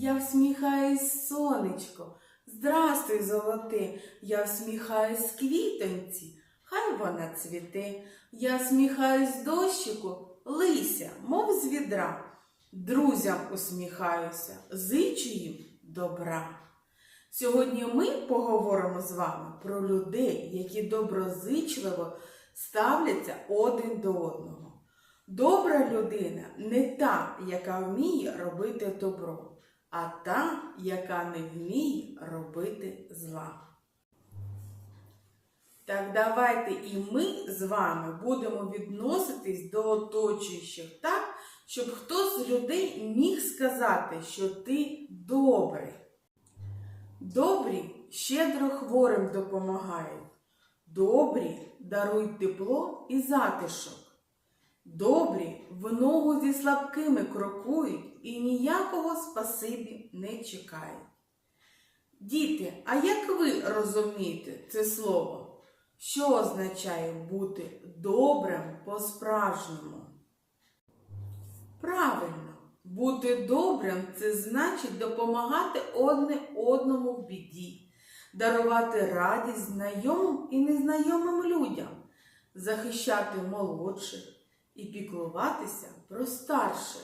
я всміхаюсь сонечко. Здрастуй, золоте, я всміхаюсь квітоньці, хай вона цвіте. Я всміхаюсь дощику, лися, мов з відра. Друзям усміхаюся, зичу їм добра. Сьогодні ми поговоримо з вами про людей, які доброзичливо ставляться один до одного. Добра людина не та, яка вміє робити добро, а та, яка не вміє робити зла. Так давайте і ми з вами будемо відноситись до оточуючих так, щоб хтось з людей міг сказати, що ти добрий. Добрі щедро хворим допомагають. Добрі дарують тепло і затишок. Добрі в ногу зі слабкими крокують і ніякого спасибі не чекають. Діти, а як ви розумієте це слово? Що означає бути добрим по-справжньому? Правильно, бути добрим це значить допомагати одне одному в біді, дарувати радість знайомим і незнайомим людям, захищати молодших і піклуватися про старших.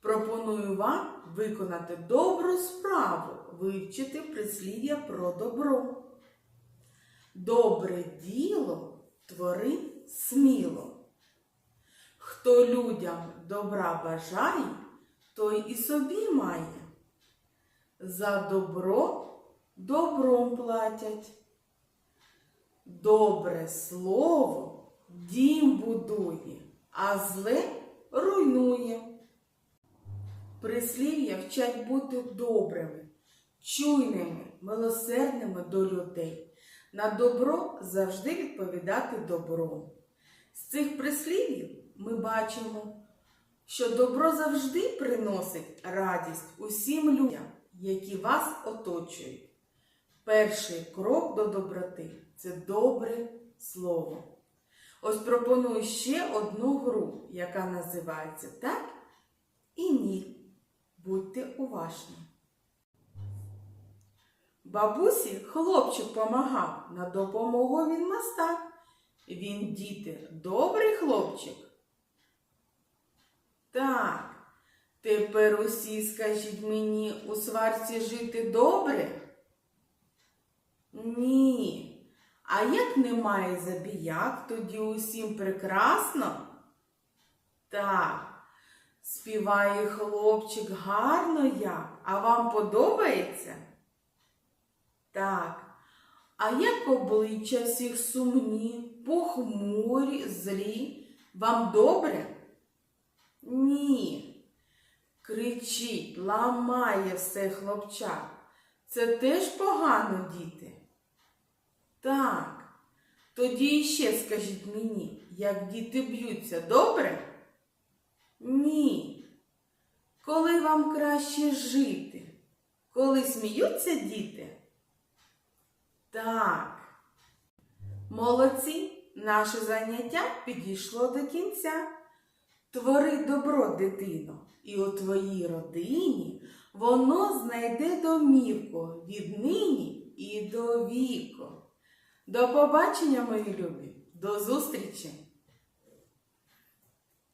Пропоную вам виконати добру справу, вивчити прислів'я про добро. Добре діло твори сміло. Хто людям добра бажає, той і собі має. За добро добром платять. Добре слово дім будує, а зле руйнує. Прислів'я вчать бути добрими, чуйними, милосердними до людей. На добро завжди відповідати добром. З цих прислів'їв ми бачимо, що добро завжди приносить радість усім людям, які вас оточують. Перший крок до доброти це добре слово. Ось пропоную ще одну гру, яка називається Так і ні. Будьте уважні. Бабусі хлопчик помагав, на допомогу він мастак. Він, діти, добрий хлопчик. Так, тепер усі скажіть мені, у сварці жити добре? Ні. А як немає забіяк, тоді усім прекрасно? Так. Співає хлопчик гарно як, а вам подобається? Так. А як обличчя всіх сумні, похмурі, злі? Вам добре? Ні. Кричить, ламає все хлопчак. Це теж погано, діти? Так. Тоді іще скажіть мені, як діти б'ються, добре? Ні. Коли вам краще жити? Коли сміються діти? Так. Молодці, наше заняття підійшло до кінця. Твори добро, дитино, і у твоїй родині воно знайде домівку віднині і до віку. До побачення, мої любі, до зустрічі!